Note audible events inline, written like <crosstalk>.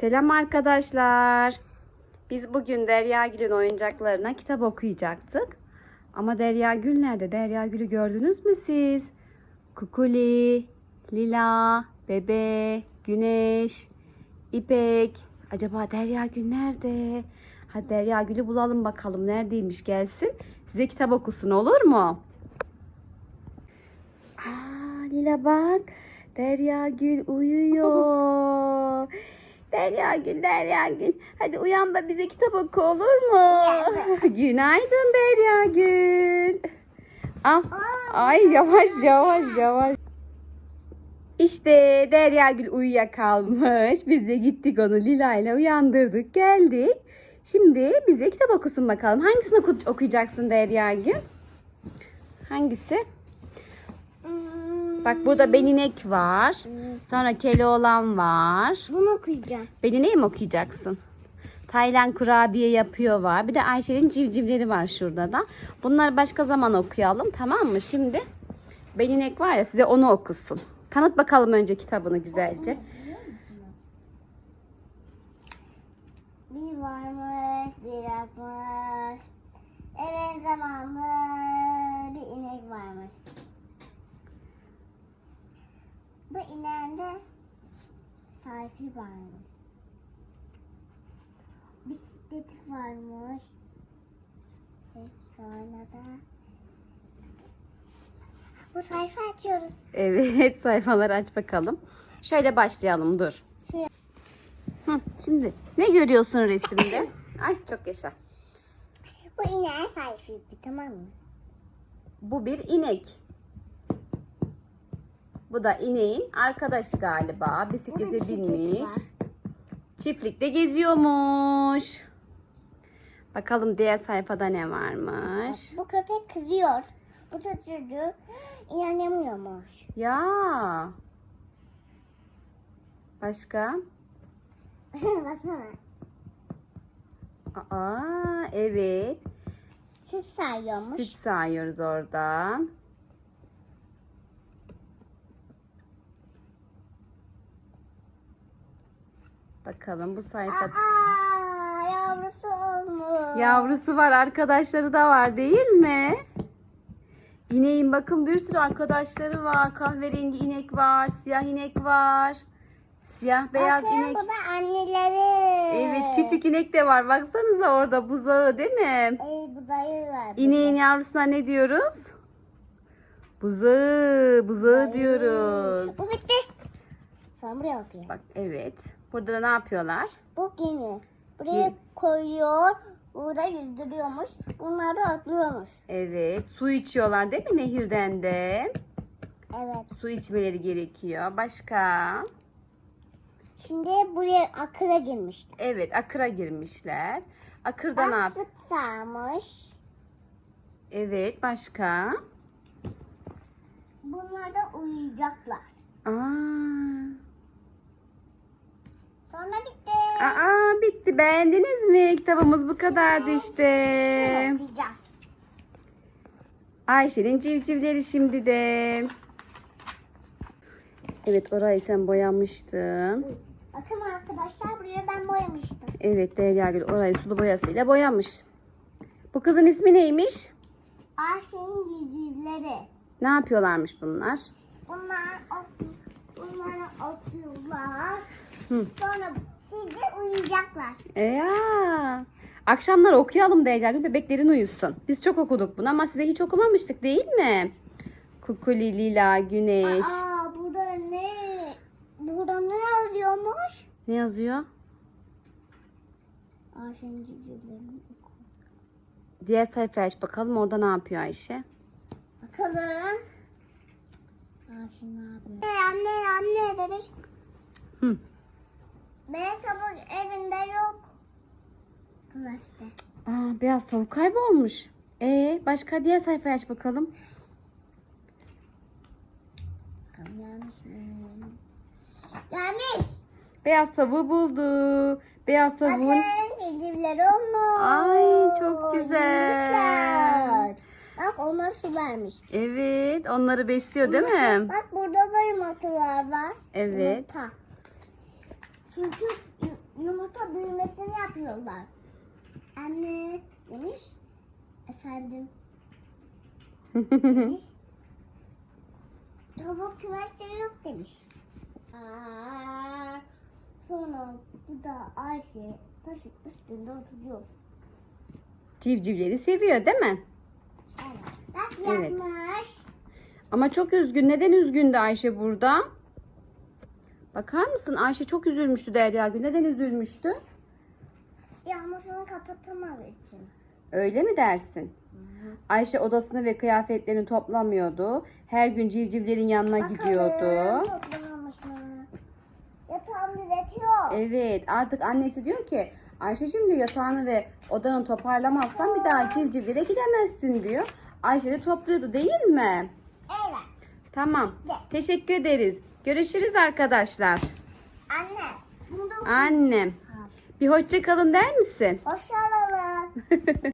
Selam arkadaşlar. Biz bugün Derya Gül'ün oyuncaklarına kitap okuyacaktık. Ama Derya Gül nerede? Derya Gül'ü gördünüz mü siz? Kukuli, Lila, Bebe, Güneş, İpek. Acaba Derya Gül nerede? Hadi Derya Gül'ü bulalım bakalım neredeymiş gelsin. Size kitap okusun olur mu? Aa, Lila bak. Derya Gül uyuyor. <laughs> Derya Gül, Derya Gül. Hadi uyan da bize kitap oku olur mu? <laughs> Günaydın Derya Gül. Ah, ay yavaş yavaş yavaş. İşte Derya Gül uyuyakalmış. Biz de gittik onu Lila ile uyandırdık geldik. Şimdi bize kitap okusun bakalım. Hangisini oku- okuyacaksın Derya Gül? Hangisi? Bak burada Beninek var. Sonra Keloğlan var. Bunu okuyacağım. Benineği mi okuyacaksın? Taylan kurabiye yapıyor var. Bir de Ayşe'nin civcivleri var şurada da. Bunları başka zaman okuyalım tamam mı? Şimdi Beninek var ya size onu okusun. Tanıt bakalım önce kitabını güzelce. Bir varmış, bir yapmış. Evet zamanlı bir inek varmış. Bu ineğin de sahibi varmış. Bisikleti varmış. Ve sonra da bu sayfa açıyoruz. Evet <laughs> sayfaları aç bakalım. Şöyle başlayalım dur. Hı, şimdi ne görüyorsun resimde? Ay çok yaşa. Bu ineğin sahibi tamam mı? Bu bir inek. Bu da ineğin arkadaşı galiba. Bisiklete bisiklet binmiş. var. Çiftlikte geziyormuş. Bakalım diğer sayfada ne varmış. Bu köpek kızıyor. Bu da çocuğu inanamıyormuş. Ya. Başka? <laughs> Baksana. Aa, evet. Süt sayıyormuş. Süt sağıyoruz oradan. Bakalım bu sayfa. Aa, yavrusu olmuş. Yavrusu var, arkadaşları da var değil mi? İneğin bakın bir sürü arkadaşları var. Kahverengi inek var, siyah inek var. Siyah beyaz Bakın inek. bu da anneleri. Evet, küçük inek de var. Baksanıza orada buzağı değil mi? Ey bu dayılar. İneğin yavrusuna ne diyoruz? Buzağı, buzağı diyoruz. Bu bitti. Sonra buraya bakıyor. Bak evet. Burada da ne yapıyorlar? Bu gemi. Buraya Gemi. koyuyor. Burada yüzdürüyormuş. Bunları atlıyormuş. Evet. Su içiyorlar değil mi nehirden de? Evet. Su içmeleri gerekiyor. Başka? Şimdi buraya akıra girmişler. Evet akıra girmişler. Akırda ne Bak yap? süt sağmış. Evet başka? Bunlar da uyuyacaklar. Aa, Sonra bitti. aa bitti. Beğendiniz mi? Kitabımız bu kadardı işte. Şimdi okuyacağız. Ayşe'nin civcivleri şimdi de. Evet orayı sen boyamıştın. Bakın arkadaşlar buraya ben boyamıştım. Evet Derya Gül orayı sulu boyasıyla boyamış. Bu kızın ismi neymiş? Ayşe'nin civcivleri. Ne yapıyorlarmış bunlar? Bunlar ot, bunları oturuyorlar. Hı. Sonra siz de uyuyacaklar. E ya. Akşamları okuyalım Gül bebeklerin uyusun. Biz çok okuduk bunu ama size hiç okumamıştık değil mi? Kukuli, Lila, Güneş. Aa burada ne? Burada ne yazıyormuş? Ne yazıyor? Ayşe'nin civcivleri. Diğer sayfaya aç bakalım orada ne yapıyor Ayşe? Bakalım. Ayşe ne yapıyor? Anne anne demiş. Hı. Beyaz sabun evinde yok. Kümeste. Aa, beyaz tavuk kaybolmuş. E başka diğer sayfaya aç bakalım. Gelmiş mi? Gelmiş. Beyaz tavuğu buldu. Beyaz tavuğun Bakın civcivleri olmuş. Ay, çok güzel. Büyümüşler. Bak onları su vermiş. Evet, onları besliyor değil mi? Bak burada da yumurtalar var. Evet. Yumurta. Çünkü yumurta büyümesini yapıyorlar. Anne demiş. Efendim <laughs> demiş. Tavuk kümesleri yok demiş. Aa, sonra bu da Ayşe taşın üstünde oturuyor. Civcivleri seviyor değil mi? Evet. Bak Evet. yapmış. Ama çok üzgün. Neden üzgündü Ayşe burada? Bakar mısın? Ayşe çok üzülmüştü Derya Gül. Neden üzülmüştü? Yağmurunu kapatamadığı için. Öyle mi dersin? Ayşe odasını ve kıyafetlerini toplamıyordu. Her gün civcivlerin yanına gidiyordu. Bakalım toplamamış mı? Yatağımı düzeltiyor. Evet artık annesi diyor ki Ayşe'cim diyor yatağını ve odanı toparlamazsan bir daha civcivlere gidemezsin diyor. Ayşe de topluyordu değil mi? Evet. Tamam. Teşekkür ederiz. Görüşürüz arkadaşlar. Anne. Annem. Bir hoşça kalın der misin? Hoşçakalın. <laughs>